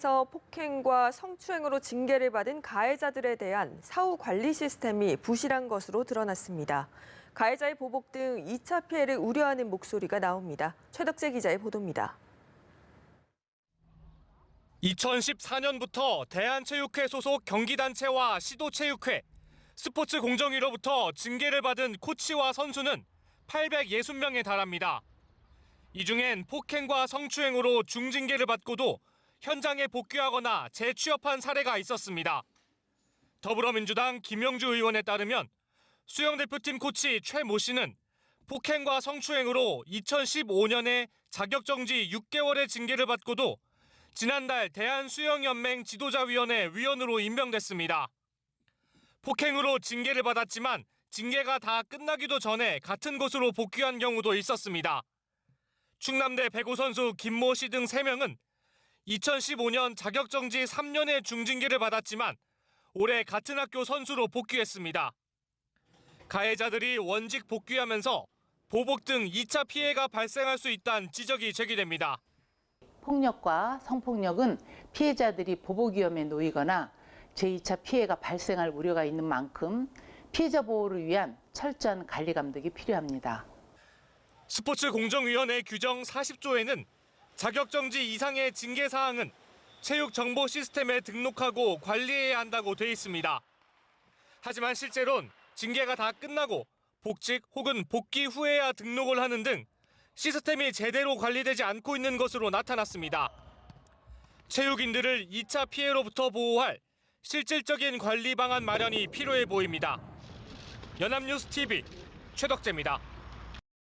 현장에서 폭행과 성추행으로 징계를 받은 가해자들에 대한 사후 관리 시스템이 부실한 것으로 드러났습니다. 가해자의 보복 등 2차 피해를 우려하는 목소리가 나옵니다. 최덕재 기자의 보도입니다. 2014년부터 대한체육회 소속 경기단체와 시도체육회, 스포츠 공정위로부터 징계를 받은 코치와 선수는 860명에 달합니다. 이 중엔 폭행과 성추행으로 중징계를 받고도 현장에 복귀하거나 재취업한 사례가 있었습니다. 더불어민주당 김영주 의원에 따르면 수영 대표팀 코치 최 모 씨는 폭행과 성추행으로 2015년에 자격정지 6개월의 징계를 받고도 지난달 대한수영연맹 지도자위원회 위원으로 임명됐습니다. 폭행으로 징계를 받았지만 징계가 다 끝나기도 전에 같은 곳으로 복귀한 경우도 있었습니다. 충남대 배구 선수 김모 씨 등 3명은 2015년 자격정지 3년의 중징계를 받았지만 올해 같은 학교 선수로 복귀했습니다. 가해자들이 원직 복귀하면서 보복 등 2차 피해가 발생할 수 있다는 지적이 제기됩니다. 폭력과 성폭력은 피해자들이 보복 위험에 놓이거나 제2차 피해가 발생할 우려가 있는 만큼 피해자 보호를 위한 철저한 관리 감독이 필요합니다. 스포츠 공정위원회 규정 40조에는 자격정지 이상의 징계 사항은 체육 정보 시스템에 등록하고 관리해야 한다고 돼 있습니다. 하지만 실제론 징계가 다 끝나고 복직 혹은 복귀 후에야 등록을 하는 등 시스템이 제대로 관리되지 않고 있는 것으로 나타났습니다. 체육인들을 2차 피해로부터 보호할 실질적인 관리 방안 마련이 필요해 보입니다. 연합뉴스 TV 최덕재입니다.